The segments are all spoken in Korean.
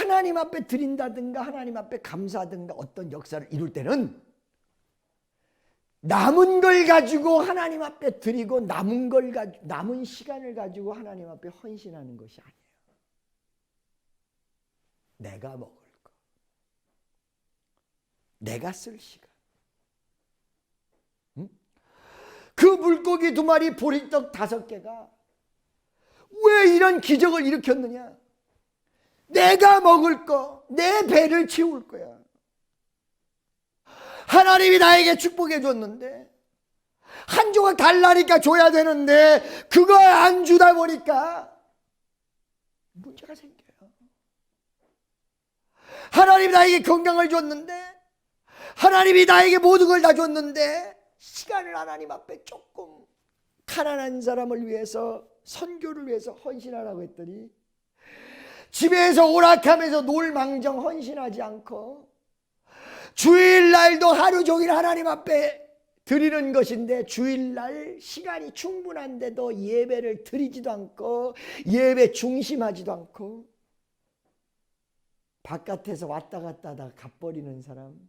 하나님 앞에 드린다든가 하나님 앞에 감사하든가 어떤 역사를 이룰 때는 남은 걸 가지고 하나님 앞에 드리고 남은 걸 가지고 남은 시간을 가지고 하나님 앞에 헌신하는 것이 아니에요. 내가 먹을 거. 내가 쓸 시간. 응? 그 물고기 두 마리 보리떡 다섯 개가 왜 이런 기적을 일으켰느냐? 내가 먹을 거, 내 배를 채울 거야. 하나님이 나에게 축복해 줬는데 한 조각 달라니까 줘야 되는데 그거 안 주다 보니까 문제가 생겨요. 하나님이 나에게 건강을 줬는데 하나님이 나에게 모든 걸 다 줬는데 시간을 하나님 앞에 조금 가난한 사람을 위해서 선교를 위해서 헌신하라고 했더니 집에서 오락하면서 놀망정 헌신하지 않고 주일날도 하루 종일 하나님 앞에 드리는 것인데 주일날 시간이 충분한데도 예배를 드리지도 않고 예배 중심하지도 않고 바깥에서 왔다 갔다 하다 갚버리는 사람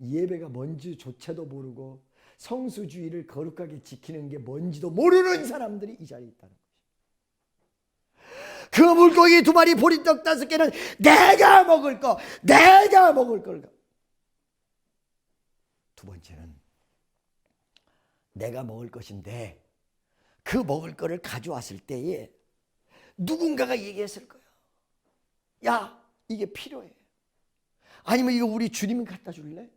예배가 뭔지조차도 모르고 성수주의를 거룩하게 지키는 게 뭔지도 모르는 사람들이 이 자리에 있다는. 그 물고기 두 마리 보리떡 다섯 개는 내가 먹을 거, 내가 먹을 걸. 두 번째는 내가 먹을 것인데 그 먹을 거를 가져왔을 때에 누군가가 얘기했을 거예요. 야, 이게 필요해. 아니면 이거 우리 주님이 갖다 줄래?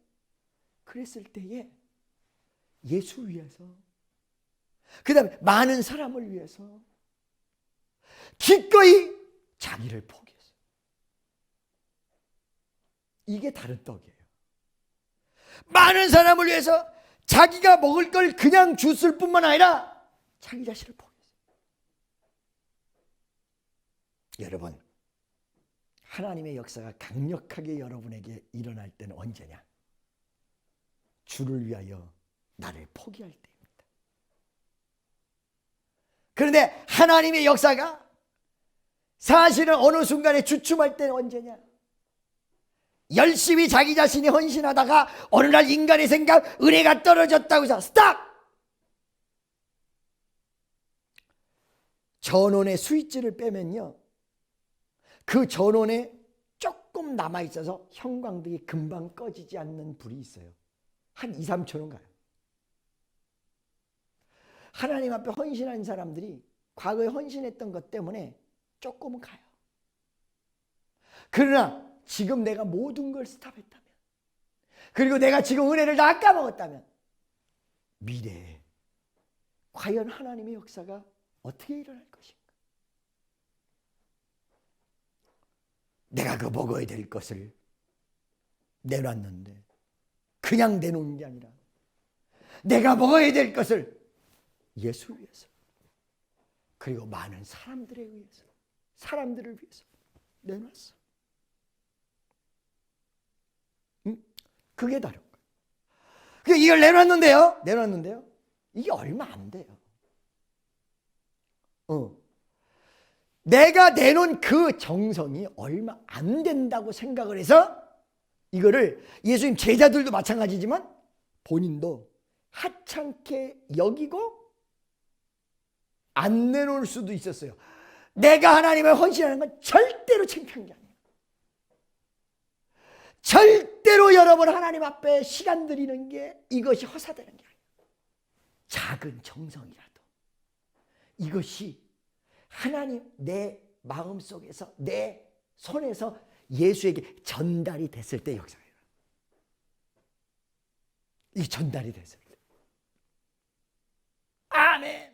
그랬을 때에 예수 위해서 그 다음에 많은 사람을 위해서 기꺼이 자기를 포기했어요. 이게 다른 떡이에요. 많은 사람을 위해서 자기가 먹을 걸 그냥 줬을 뿐만 아니라 자기 자신을 포기했어요. 여러분, 하나님의 역사가 강력하게 여러분에게 일어날 때는 언제냐? 주를 위하여 나를 포기할 때입니다. 그런데 하나님의 역사가 사실은 어느 순간에 주춤할 때는 언제냐? 열심히 자기 자신이 헌신하다가 어느 날 인간의 생각, 은혜가 떨어졌다고 해서 스탑! 전원의 스위치를 빼면요. 그 전원에 조금 남아 있어서 형광등이 금방 꺼지지 않는 불이 있어요. 한 2, 3초는 가요. 하나님 앞에 헌신한 사람들이 과거에 헌신했던 것 때문에 조금은 가요. 그러나 지금 내가 모든 걸 스탑했다면 그리고 내가 지금 은혜를 다 까먹었다면 미래에 과연 하나님의 역사가 어떻게 일어날 것인가? 내가 그 먹어야 될 것을 내놨는데 그냥 내놓은 게 아니라 내가 먹어야 될 것을 예수 위해서 그리고 많은 사람들에 의해서 사람들을 위해서 내놨어. 응? 그게 다른 거예요. 그 이걸 내놨는데요. 내놨는데요. 이게 얼마 안 돼요. 어. 내가 내놓은 그 정성이 얼마 안 된다고 생각을 해서 이거를 예수님 제자들도 마찬가지지만 본인도 하찮게 여기고 안 내놓을 수도 있었어요. 내가 하나님을 헌신하는 건 절대로 창피한 게 아니에요. 절대로 여러분 하나님 앞에 시간 드리는 게 이것이 허사되는 게 아니에요. 작은 정성이라도 이것이 하나님 내 마음 속에서 내 손에서 예수에게 전달이 됐을 때 역사예요. 이 전달이 됐을 때. 아멘.